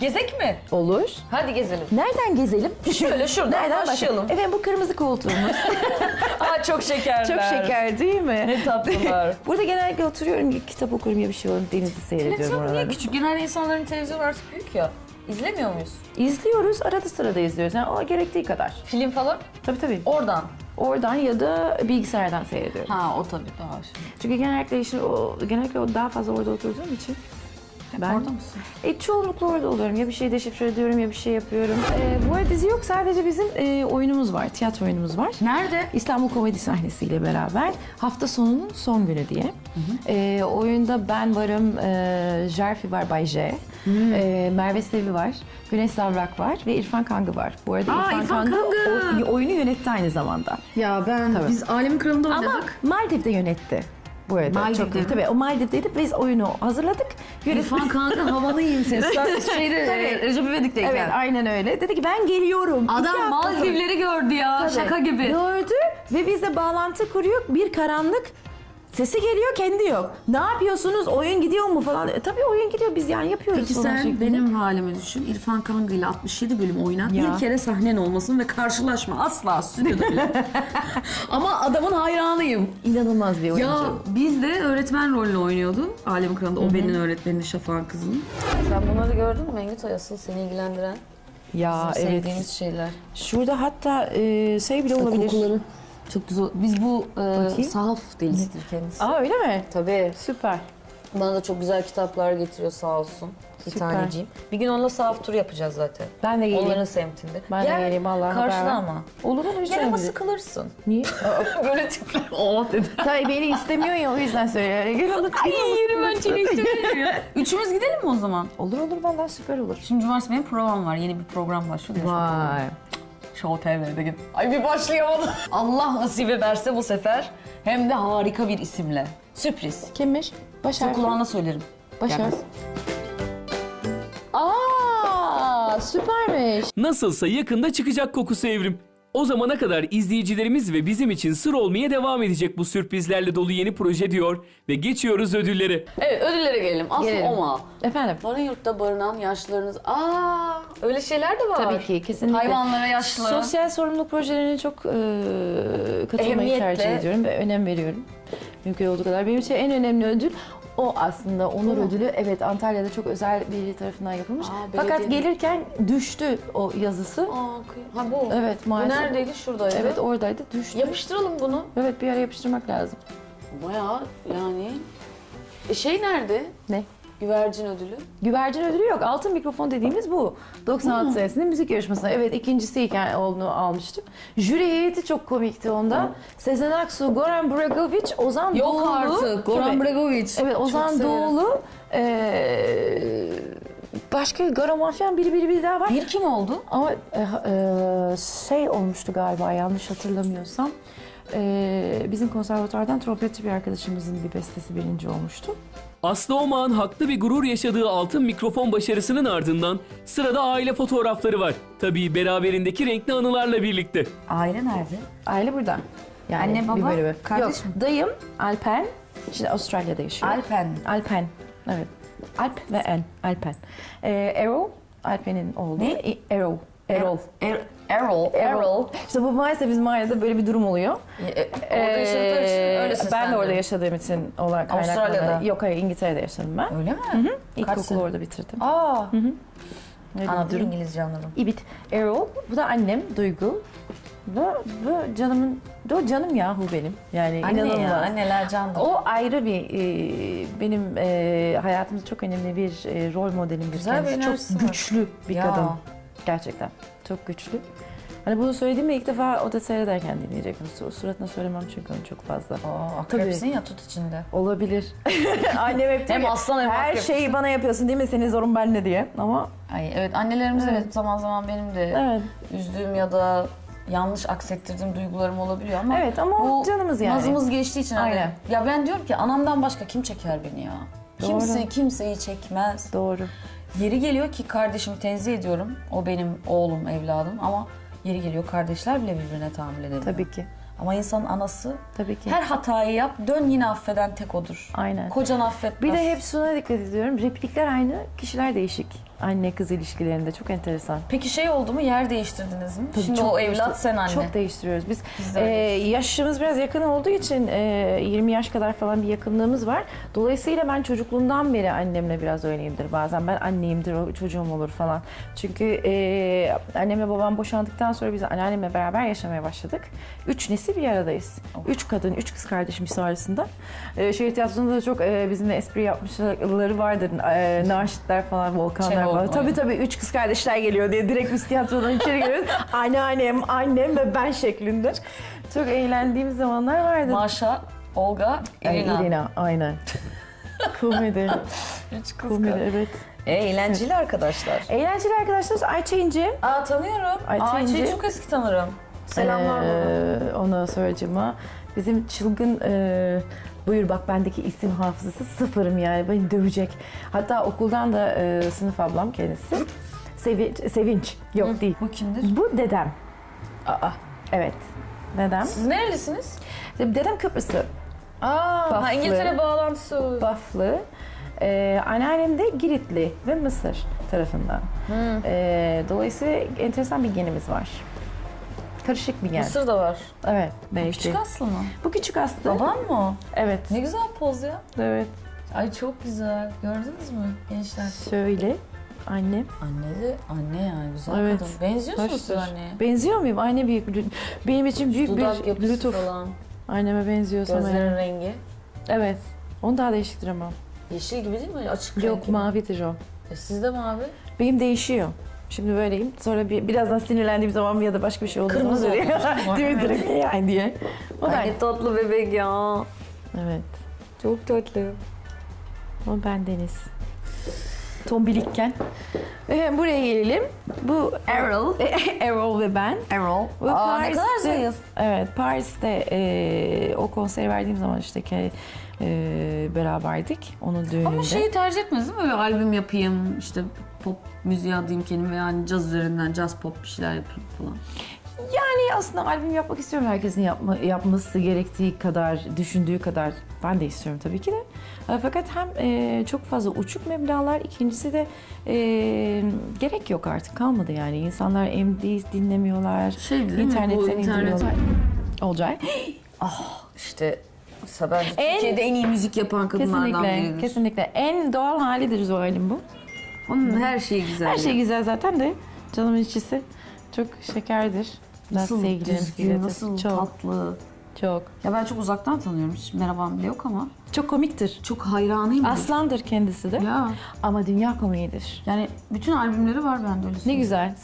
Gezek mi? Olur. Hadi gezelim. Nereden gezelim? Şöyle şuradan başlayalım. Efendim bu kırmızı koltuğumuz. Aa çok şekerler. Çok şeker değil mi? Ne tatlılar. Burada genellikle oturuyorum, ya kitap okurum ya bir şey olur, denizi seyrediyorum Televizyon niye oralarda. küçük? Genelde insanların televizyonu artık büyük ya. İzlemiyor muyuz? İzliyoruz, arada sırada izliyoruz. Yani o gerektiği kadar. Film falan? Tabii tabii. Oradan. Oradan ya da bilgisayardan seyrediyorum. Ha o tabii daha şimdi. Çünkü genellikle işin o genellikle o daha fazla orada oturduğum için ben Orada mısın? E, çoğunlukla orada oluyorum. Ya bir şey deşifre ediyorum ya bir şey yapıyorum. E, bu arada dizi yok. Sadece bizim e, oyunumuz var. Tiyatro oyunumuz var. Nerede? İstanbul Komedi sahnesiyle beraber hafta sonunun son günü diye. E, oyunda ben varım, e, Jerfi var Bay J, e, Merve Sevi var, Güneş Zavrak var ve İrfan Kangı var. Bu arada Aa, İrfan, İrfan Kangı, Kangı! o- oyunu yönetti aynı zamanda. Ya ben Tabii. biz Alemin Kralı'nda Ama oynadık. Maldiv'de yönetti. Bu arada Maldiv'de çok tabii o Maldiv'deydi. Biz oyunu hazırladık. Yönetmen- kanka havalıyım ses. Şeyde Tabii. e, Recep İvedik'teyken. Evet aynen öyle. Dedi ki ben geliyorum. Adam Maldivleri gördü ya. Tabii. Şaka gibi. Gördü ve bizle bağlantı kuruyor. Bir karanlık. Sesi geliyor kendi yok. Ne yapıyorsunuz? Oyun gidiyor mu falan. E, tabii oyun gidiyor biz yani yapıyoruz Peki falan sen şeklinde. benim halimi düşün. İrfan Kangı ile 67 bölüm oynan. Ya. Bir kere sahnen olmasın ve karşılaşma asla stüdyoda bile. Ama adamın hayranıyım. inanılmaz bir oyuncu. Ya biz de öğretmen rolünü oynuyordu. Alem Kralı'nda. O benim öğretmenini Şafak'ın kızının. Sen bunları gördün mü Mengüt Ayasıl seni ilgilendiren? Ya Bizim evet. sevdiğimiz şeyler. Şurada hatta e, şey bile olabilir. Kokuları. Çok güzel. Biz bu e, Bakayım. sahaf delisidir kendisi. Aa öyle mi? Tabii. Süper. Bana da çok güzel kitaplar getiriyor sağ olsun. Bir Süper. taneciğim. Bir gün onunla sahaf turu yapacağız zaten. Ben de geleyim. Onların semtinde. Ben de Gel, geleyim Allah Karşıda haber ver. ama. Olur olur hiç Gel ama önemli değil. sıkılırsın. Niye? Böyle tipler. Oh dedi. Tabii beni istemiyor ya o yüzden söylüyor. Gel olur. Ay yerim ben seni istemiyorum. Üçümüz gidelim mi o zaman? Olur olur vallahi süper olur. Şimdi cumartesi benim program var. Yeni bir program başlıyor. Vay. Show TV'de git. Ay bir başlayamadım. Allah nasip ederse bu sefer hem de harika bir isimle. Sürpriz. Kimmiş? Başar. Sen kulağına söylerim. Başar. Gelmez. Aa süpermiş. Nasılsa yakında çıkacak kokusu evrim. O zamana kadar izleyicilerimiz ve bizim için sır olmaya devam edecek bu sürprizlerle dolu yeni proje diyor ve geçiyoruz ödüllere. Evet ödüllere gelelim. Aslı Gelelim. Oma. Efendim. Barın yurtta barınan yaşlılarınız. Aa, öyle şeyler de var. Tabii ki kesinlikle. Hayvanlara yaşlı. Sosyal sorumluluk projelerine çok e, katılmayı Ehemmiyetle. tercih ediyorum ve önem veriyorum. Mümkün olduğu kadar. Benim için en önemli ödül o aslında onur ödülü. Evet Antalya'da çok özel biri tarafından yapılmış. Aa, Fakat belediye. gelirken düştü o yazısı. Aa, kıy- ha bu. Evet Bu maalesef. neredeydi? Şuradaydı. Evet oradaydı düştü. Yapıştıralım bunu. Evet bir ara yapıştırmak lazım. Bayağı yani. E şey nerede? Ne? Güvercin ödülü. Güvercin ödülü yok. Altın mikrofon dediğimiz bu. 96 senesinde müzik yarışmasında. Evet ikincisiyken onu almıştım. Jüri heyeti çok komikti onda. Sezen Aksu, Goran Bregovic, Ozan Yok Doğulu. artık. Goran Tabii. Bregovic. Evet Ozan severim. Doğulu. Ee, başka Goran Mafyan biri biri biri daha var. Bir kim oldu? Ama e, e, şey olmuştu galiba yanlış hatırlamıyorsam. E, bizim konservatuardan trompetçi bir arkadaşımızın bir bestesi birinci olmuştu. Aslı Oman haklı bir gurur yaşadığı altın mikrofon başarısının ardından sırada aile fotoğrafları var. Tabii beraberindeki renkli anılarla birlikte. Aile nerede? Aile burada. Yani Anne, baba, bir bölümü. kardeş Yok, mi? dayım Alpen. Şimdi Avustralya'da yaşıyor. Alpen. Alpen. Evet. Alp ve En. Alpen. Ee, Errol. Alpen'in oğlu. Ne? E- Errol. Errol. Er, Errol. Errol. İşte bu maalesef bizim ailede böyle bir durum oluyor. E, orada yaşadıkları için Ee, öyle Ben de orada yaşadığım için olarak kaynaklı. Avustralya'da. Yok hayır İngiltere'de yaşadım ben. Öyle mi? İlkokulu sene? orada bitirdim. Aa. Öyle bir Anladım durum. İngilizce anladım. İbit. Errol. Bu da annem Duygu. Bu, bu canımın, bu canım yahu benim. Yani Anne inanılmaz. ya, anneler candır. O ayrı bir e, benim e, hayatımda çok önemli bir e, rol modelim bir Güzel bir kendisi. enerjisi Çok var. güçlü bir Ya. kadın. Gerçekten. Çok güçlü. Hani bunu söylediğimde ilk defa o da seyrederken dinleyecek. Suratına söylemem çünkü onu çok fazla. Aa, akrepsin ya tut içinde. Olabilir. Annem hep diyor Hem ki, aslan hem Her akrep. şeyi bana yapıyorsun değil mi? Senin zorun benle diye. Ama Ay evet annelerimiz. Evet. zaman zaman benim de evet. üzdüğüm ya da yanlış aksettirdiğim duygularım olabiliyor ama Evet ama o canımız yani. nazımız geçtiği için hani- Aynen. Ya ben diyorum ki anamdan başka kim çeker beni ya? Doğru. Kimse kimseyi çekmez. Doğru. Yeri geliyor ki kardeşimi tenzih ediyorum. O benim oğlum, evladım ama yeri geliyor kardeşler bile birbirine tahammül edemiyor. Tabii ki. Ama insanın anası Tabii ki. her hatayı yap, dön yine affeden tek odur. Aynen. Kocan affetmez. Bir de hep şuna dikkat ediyorum. Replikler aynı, kişiler değişik. Anne kız ilişkilerinde çok enteresan. Peki şey oldu mu yer değiştirdiniz mi? Tabii Şimdi çok o evlat değiştir- sen anne. Çok değiştiriyoruz. Biz, Biz de e, yaşımız biraz yakın olduğu için e, 20 yaş kadar falan bir yakınlığımız var. Dolayısıyla ben çocukluğumdan beri annemle biraz öyleyimdir. Bazen ben anneyimdir, o çocuğum olur falan. Çünkü e, annemle babam boşandıktan sonra biz anneannemle beraber yaşamaya başladık. Üç nesil bir aradayız. Üç kadın, üç kız kardeşim sonrasında. E, şehir tiyatrosunda da çok e, bizimle espri yapmışları vardır. E, naşitler falan, volkanlar Oyunu. Tabii tabii üç kız kardeşler geliyor diye direkt biz tiyatrodan içeri giriyoruz. Anneannem, annem ve ben şeklinde. Çok eğlendiğimiz zamanlar vardı. Maşa, Olga, Ay, Irina. Irina, aynen. Komedi, Üç kız komedi evet. E, eğlenceli arkadaşlar. Eğlenceli arkadaşlarımız Ayça İnci. Aa tanıyorum. Ay, Ayça'yı Ayça. çok eski tanırım. Selamlar. Ee, ondan sonracıma bizim çılgın e, buyur bak bendeki isim hafızası sıfırım yani beni dövecek. Hatta okuldan da e, sınıf ablam kendisi. Sevinç, Sevinç. Yok değil. Bu kimdir? Bu dedem. Aa. Evet. Dedem. Siz nerelisiniz? Dedem Kıbrıslı. Aa, ha, İngiltere bağlantısı. Baflı. Ee, anneannem de Giritli ve Mısır tarafından. Ee, dolayısıyla enteresan bir genimiz var. Karışık bir gen. Mısır da var. Evet. Belki. Küçük Aslı mı? Bu küçük Aslı. Baban mı? o? Evet. Ne güzel poz ya. Evet. Ay çok güzel. Gördünüz mü gençler? Şöyle. Annem. Anne de anne yani güzel Evet. kadın. Benziyorsunuz siz Hoştur. anneye. Benziyor muyum? Anne büyük bir, benim için büyük Dudak bir lütuf. falan. Anneme benziyorsam Gözlerin eğer. rengi. Evet. Onu daha değişiktir ama. Yeşil gibi değil mi? Açık Yok renk gibi. mavidir o. E, sizde mavi. Benim değişiyor. Şimdi böyleyim. Sonra bir, birazdan sinirlendiğim zaman ya da başka bir şey olduğu Kırmızı zaman olmuş. söylüyor. Değil mi direkt yani diye. O ben. Ay tatlı bebek ya. Evet. Çok tatlı. O ben Deniz. Tombilikken. Ee, buraya gelelim. Bu Errol. Errol ve ben. Errol. Bu Aa, ne kadar Paris'te- zayıf. Evet, Paris'te e, o konseri verdiğim zaman işte ki e, beraberdik onun düğününde. Ama şeyi tercih etmez değil mi? Böyle albüm yapayım, işte pop müziği adayım kendime yani caz üzerinden caz pop bir şeyler yapayım falan. Yani aslında albüm yapmak istiyorum herkesin yapma, yapması gerektiği kadar, düşündüğü kadar ben de istiyorum tabii ki de. E, Fakat hem e, çok fazla uçuk meblağlar, ikincisi de e, gerek yok artık kalmadı yani. İnsanlar MD dinlemiyorlar, Şey değil mi? Bu internetten internet- indiriyorlar. Olcay. İşte mesela bence En- Türkiye'de en iyi müzik yapan kadınlardan Kesinlikle, biridir. kesinlikle. En doğal halidir Zuhal'in bu. Onun her şeyi güzel. Her şey güzel zaten de canımın içisi çok şekerdir. Nasıl düzgün, nasıl çok, tatlı. çok. Ya ben çok uzaktan tanıyorum. Hiç merhabam bile yok ama Çok komiktir. çok hayranıyım. Aslandır kendisi de. Ya Ama dünya komiğidir. yani bütün albümleri var bende öyle Ne güzel.